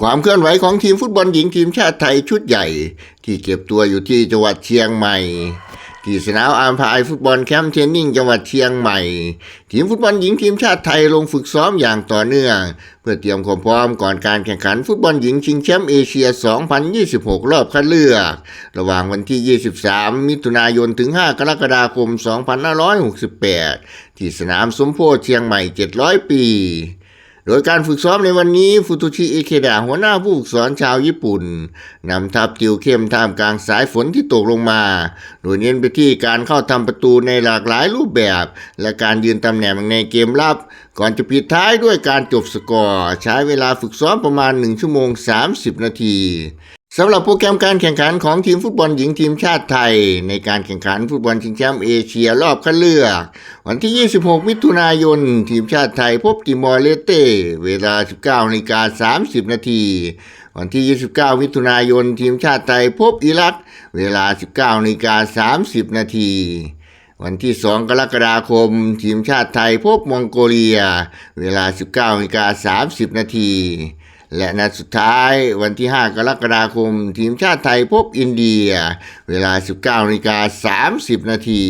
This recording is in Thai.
ความเคลื่อนไหวของทีมฟุตบอลหญิงทีมชาติไทยชุดใหญ่ ที่เก็บตัวอยู่ที่จังหวัดเชียงใหม่ ที่สนามอาร์มพายฟุตบอลแคมป์เทนนิ่งจังหวัดเชียงใหม่ ทีมฟุตบอลหญิงทีมชาติไทยลงฝึกซ้อมอย่างต่อเนื่อง เพื่อเตรียมความพร้อมก่อนการแข่งขันฟุตบอลหญิงชิงแชมป์เอเชีย 2026 รอบคัดเลือก ระหว่างวันที่ 23 มิถุนายนถึง 5 กรกฎาคม 2568 ที่สนามสมโพธิเชียงใหม่ 700 ปี โดยการฝึกซ้อมในวันนี้ฟุตุชิเอเคดะหัวหน้าผู้ฝึกสอนชาวญี่ปุ่นนำทัพติวเข้มท่ามกลางสายฝนที่ตกลงมา โดยเน้นไปที่การเข้าทำประตูในหลากหลายรูปแบบ และการยืนตำแหน่งในเกมรับ ก่อนจะปิดท้ายด้วยการจบสกอร์ ใช้เวลาฝึกซ้อมประมาณ 1 ชั่วโมง 30 นาที สำหรับโปรแกรมการแข่งขันของทีมฟุตบอลหญิงทีมชาติไทย ในการแข่งขันฟุตบอลชิงแชมป์เอเชียรอบคัดเลือก วันที่ 26 มิถุนายน ทีมชาติไทยพบติมอร์เลสเต้เวลา 19นาฬิกา30 นาทีวันที่ 29 มิถุนายน ทีมชาติไทยพบอิรัก เวลา 19นาฬิกา30 นาทีวันที่ 2 กรกฎาคม ทีมชาติไทยพบมองโกเลีย เวลา 19นาฬิกา30 นาที และนัดสุดท้ายวันที่ 5 กรกฎาคม ทีมชาติไทยพบอินเดีย เวลา 19นาฬิกา30 นาที